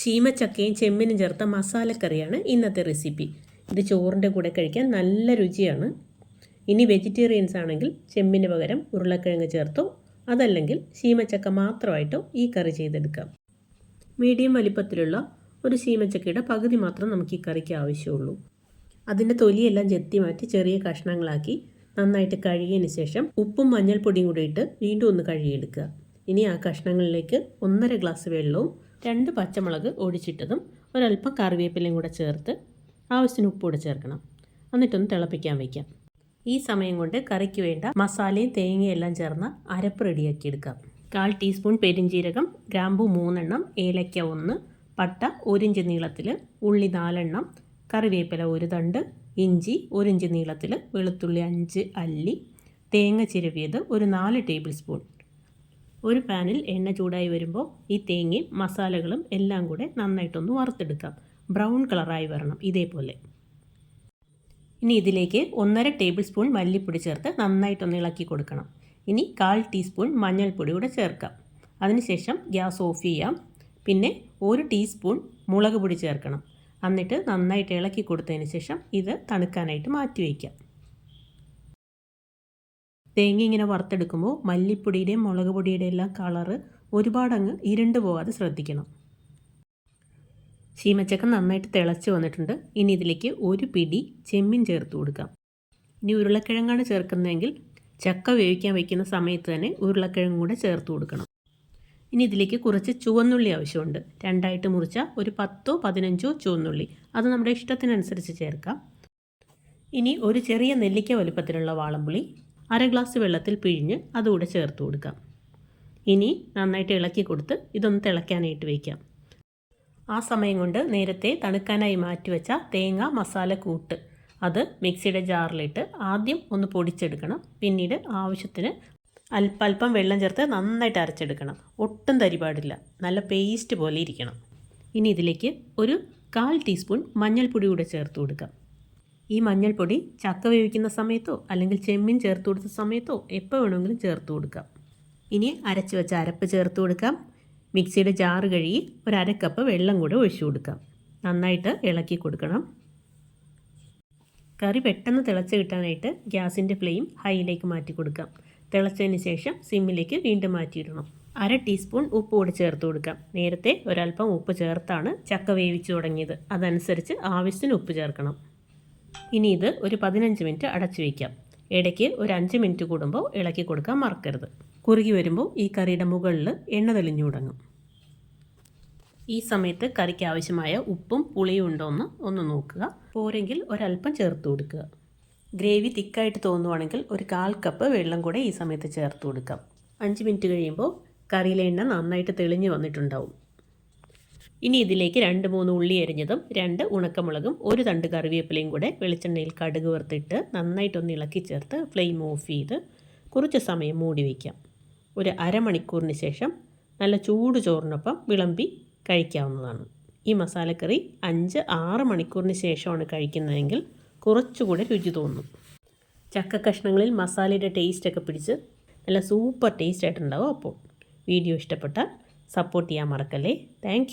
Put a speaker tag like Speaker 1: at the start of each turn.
Speaker 1: ശീമച്ചക്കയും ചെമ്മിനും ചേർത്ത മസാലക്കറിയാണ് ഇന്നത്തെ റെസിപ്പി. ഇത് ചോറിന്റെ കൂടെ കഴിക്കാൻ നല്ല രുചിയാണ്. ഇനി വെജിറ്റേറിയൻസ് ആണെങ്കിൽ ചെമ്മിന് പകരം ഉരുളക്കിഴങ്ങ് ചേർത്തോ അതല്ലെങ്കിൽ ചീമച്ചക്ക മാത്രമായിട്ടോ ഈ കറി ചെയ്തെടുക്കാം. മീഡിയം വലിപ്പത്തിലുള്ള ഒരു ചീമച്ചക്കയുടെ പകുതി മാത്രം നമുക്ക് ഈ കറിക്ക് ആവശ്യമുള്ളൂ. അതിന്റെ തൊലിയെല്ലാം ചെത്തി മാറ്റി ചെറിയ കഷ്ണങ്ങളാക്കി നന്നായിട്ട് കഴുകിയതിന് ശേഷം ഉപ്പും മഞ്ഞൾപ്പൊടിയും കൂടി ഇട്ട് വീണ്ടും ഒന്ന് കഴുകിയെടുക്കുക. ഇനി ആ കഷ്ണങ്ങളിലേക്ക് ഒന്നര ഗ്ലാസ് വെള്ളവും രണ്ട് പച്ചമുളക് ഒടിച്ചിട്ടതും ഒരല്പം കറിവേപ്പിലയും കൂടെ ചേർത്ത് ആവശ്യത്തിന് ഉപ്പ് കൂടെ ചേർക്കണം. എന്നിട്ടൊന്ന് തിളപ്പിക്കാൻ വയ്ക്കാം ഈ സമയം കൊണ്ട് കറിക്ക് വേണ്ട മസാലയും തേങ്ങയും എല്ലാം ചേർന്ന് അരപ്പ് റെഡിയാക്കി എടുക്കാം. കാൽ ടീസ്പൂൺ പെരിഞ്ജീരകം ഗ്രാമ്പു മൂന്നെണ്ണം ഏലക്ക ഒന്ന് പട്ട ഒരിഞ്ച് നീളത്തിൽ ഉള്ളി നാലെണ്ണം കറിവേപ്പില ഒരു തണ്ട് ഇഞ്ചി ഒരിഞ്ച് നീളത്തിൽ വെളുത്തുള്ളി അഞ്ച് അല്ലി തേങ്ങ ചിരവിയത് ഒരു നാല് ടേബിൾ സ്പൂൺ. ഒരു പാനിൽ എണ്ണ ചൂടായി വരുമ്പോൾ ഈ തേങ്ങയും മസാലകളും എല്ലാം കൂടെ നന്നായിട്ടൊന്ന് വറുത്തെടുക്കാം. ബ്രൗൺ കളറായി വരണം ഇതേപോലെ. ഇനി ഇതിലേക്ക് ഒന്നര ടേബിൾ സ്പൂൺ മല്ലിപ്പൊടി ചേർത്ത് നന്നായിട്ടൊന്ന് ഇളക്കി കൊടുക്കണം. ഇനി കാൽ ടീസ്പൂൺ മഞ്ഞൾപ്പൊടി കൂടെ ചേർക്കാം. അതിനുശേഷം ഗ്യാസ് ഓഫ് ചെയ്യാം. പിന്നെ ഒരു ടീസ്പൂൺ മുളക് പൊടി ചേർക്കണം. എന്നിട്ട് നന്നായിട്ട് ഇളക്കി കൊടുത്തതിന് ശേഷം ഇത് തണുക്കാനായിട്ട് മാറ്റി വയ്ക്കാം. തേങ്ങ ഇങ്ങനെ വറുത്തെടുക്കുമ്പോൾ മല്ലിപ്പൊടിയുടെയും മുളക് പൊടിയുടെയും എല്ലാം കളറ് ഒരുപാടങ്ങ് ഇരുണ്ട് പോകാതെ ശ്രദ്ധിക്കണം. ശീമച്ചക്ക നന്നായിട്ട് തിളച്ച് വന്നിട്ടുണ്ട്. ഇനി ഇതിലേക്ക് ഒരു പിടി ചെമ്മീൻ ചേർത്ത് കൊടുക്കാം. ഇനി ഉരുളക്കിഴങ്ങാണ് ചേർക്കുന്നതെങ്കിൽ ചക്ക വേവിക്കാൻ വയ്ക്കുന്ന സമയത്ത് തന്നെ ഉരുളക്കിഴങ്ങ് കൂടെ ചേർത്ത് കൊടുക്കണം. ഇനി ഇതിലേക്ക് കുറച്ച് ചുവന്നുള്ളി ആവശ്യമുണ്ട്. രണ്ടായിട്ട് മുറിച്ച ഒരു പത്തോ പതിനഞ്ചോ ചുവന്നുള്ളി. അത് നമ്മുടെ ഇഷ്ടത്തിനനുസരിച്ച് ചേർക്കാം. ഇനി ഒരു ചെറിയ നെല്ലിക്ക വലുപ്പത്തിലുള്ള വാളംപുളി അര ഗ്ലാസ് വെള്ളത്തിൽ പിഴിഞ്ഞ് അതുകൂടെ ചേർത്ത് കൊടുക്കാം. ഇനി നന്നായിട്ട് ഇളക്കി കൊടുത്ത് ഇതൊന്ന് തിളയ്ക്കാനായിട്ട് വയ്ക്കാം ആ സമയം കൊണ്ട് നേരത്തെ തണുക്കാനായി മാറ്റിവെച്ച തേങ്ങ മസാല കൂട്ട് അത് മിക്സിയുടെ ജാറിലിട്ട് ആദ്യം ഒന്ന് പൊടിച്ചെടുക്കണം. പിന്നീട് ആവശ്യത്തിന് അല്പല്പം വെള്ളം ചേർത്ത് നന്നായിട്ട് അരച്ചെടുക്കണം. ഒട്ടും തരിപാടില്ല നല്ല പേസ്റ്റ് പോലെ ഇരിക്കണം. ഇനി ഇതിലേക്ക് ഒരു കാൽ ടീസ്പൂൺ മഞ്ഞൾപ്പൊടി കൂടെ ചേർത്ത് കൊടുക്കാം. ഈ മഞ്ഞൾപ്പൊടി ചക്ക വേവിക്കുന്ന സമയത്തോ അല്ലെങ്കിൽ ചെമ്മീൻ ചേർത്ത് കൊടുത്ത സമയത്തോ എപ്പോൾ വേണമെങ്കിലും ചേർത്ത് കൊടുക്കാം. ഇനി അരച്ച് വെച്ച അരപ്പ് ചേർത്ത് കൊടുക്കാം. മിക്സിയുടെ ജാറ് കഴുകി ഒരു അരക്കപ്പ് കപ്പ് വെള്ളം കൂടെ ഒഴിച്ചു കൊടുക്കാം. നന്നായിട്ട് ഇളക്കി കൊടുക്കണം. കറി പെട്ടെന്ന് തിളച്ച് കിട്ടാനായിട്ട് ഗ്യാസിന്റെ ഫ്ലെയിം ഹൈയിലേക്ക് മാറ്റി കൊടുക്കാം. തിളച്ചതിന് ശേഷം സിമ്മിലേക്ക് വീണ്ടും മാറ്റിയിടണം. അര ടീസ്പൂൺ ഉപ്പ് കൂടി ചേർത്ത് കൊടുക്കാം. നേരത്തെ ഒരല്പം ഉപ്പ് ചേർത്താണ് ചക്ക വേവിച്ചു തുടങ്ങിയത്. അതനുസരിച്ച് ആവശ്യത്തിന് ഉപ്പ് ചേർക്കണം. ഇനി ഇത് ഒരു പതിനഞ്ച് മിനിറ്റ് അടച്ചു വയ്ക്കാം ഇടയ്ക്ക് ഒരു അഞ്ച് മിനിറ്റ് കൂടുമ്പോൾ ഇളക്കി കൊടുക്കാൻ മറക്കരുത്. കുറുകി വരുമ്പോൾ ഈ കറിയുടെ മുകളിൽ എണ്ണ തെളിഞ്ഞു തുടങ്ങും. ഈ സമയത്ത് കറിക്ക് ആവശ്യമായ ഉപ്പും പുളിയും ഉണ്ടോ എന്ന് ഒന്ന് നോക്കുക. പോരെങ്കിൽ ഒരല്പം ചേർത്ത് കൊടുക്കുക. ഗ്രേവി തിക്കായിട്ട് തോന്നുവാണെങ്കിൽ ഒരു കാൽ കപ്പ് വെള്ളം കൂടെ ഈ സമയത്ത് ചേർത്ത് കൊടുക്കാം. അഞ്ച് മിനിറ്റ് കഴിയുമ്പോൾ കറിയിലെ എണ്ണ നന്നായിട്ട് തെളിഞ്ഞ് വന്നിട്ടുണ്ടാവും. ഇനി ഇതിലേക്ക് രണ്ട് മൂന്ന് ഉള്ളി അരിഞ്ഞതും രണ്ട് ഉണക്കമുളകും ഒരു തണ്ട് കറിവേപ്പിലയും കൂടെ വെളിച്ചെണ്ണയിൽ കടുക് വറുത്തിട്ട് നന്നായിട്ടൊന്ന് ഇളക്കി ചേർത്ത് ഫ്ലെയിം ഓഫ് ചെയ്ത് കുറച്ച് സമയം മൂടി വയ്ക്കാം ഒരു അരമണിക്കൂറിന് ശേഷം നല്ല ചൂട് ചോറിനൊപ്പം വിളമ്പി കഴിക്കാവുന്നതാണ്. ഈ മസാലക്കറി അഞ്ച് ആറ് മണിക്കൂറിന് ശേഷമാണ് കഴിക്കുന്നതെങ്കിൽ കുറച്ചുകൂടെ രുചി തോന്നും. ചക്ക കഷ്ണങ്ങളിൽ മസാലയുടെ ടേസ്റ്റൊക്കെ പിടിച്ച് നല്ല സൂപ്പർ ടേസ്റ്റ് ആയിട്ടുണ്ടാവും അപ്പോൾ. വീഡിയോ ഇഷ്ടപ്പെട്ടാൽ സപ്പോർട്ട് ചെയ്യാൻ മറക്കല്ലേ? താങ്ക്